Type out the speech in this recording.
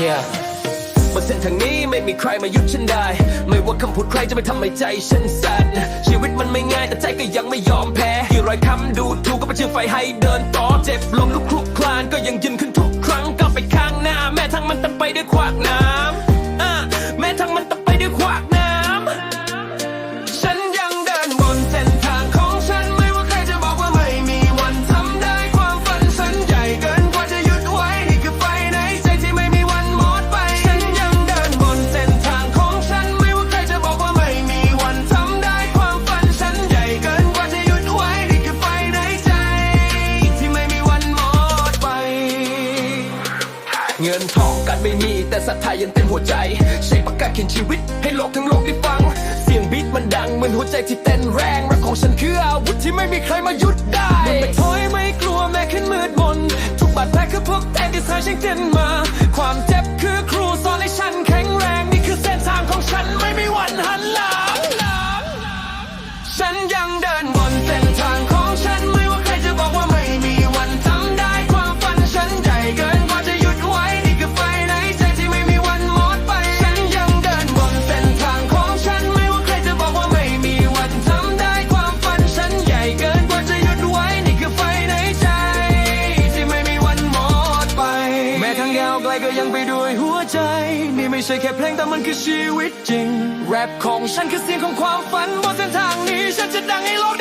yeah บนเส้นทางนี้ไม่มีใครมายุดฉันได้ ไม่ว่าคำพูดใครจะไปทำให้ใจฉันสั่นชีวิตมันไม่ง่ายแต่ใจก็ยังไม่ยอมแพ้ที่รอยคำดูถูกก็ไปเชื่อไฟให้เดินต่อเจ็บลงลุกคลุกคลานก็ยังยืนขึ้นทุกครั้งก้าวไปข้างหน้า แม้ทั้งมันเต็มไปด้วยขวากน้ำ เงินทองกันไม่มีแต่ศรัทธายังเต็มหัวใจ ใช้ปากกาเขียนชีวิต ให้โลกทั้งโลกได้ฟัง เสียงบีทมันดังเหมือนหัวใจที่เต้นแรงรักของฉันคืออาวุธที่ไม่มีใครมาหยุดได้มันไม่ถอยไม่กลัวแม้ขึ้นมืดมนทุกบาดแผลคือพวกแต่งที่สางฉันเต้นมา ไกลก็ยังไปด้วยหัวใจ นี่ไม่ใช่แค่เพลงแต่มันคือชีวิตจริง แรปของฉันคือเสียงของความฝันบนเส้นทางนี้ฉันจะดังให้โลก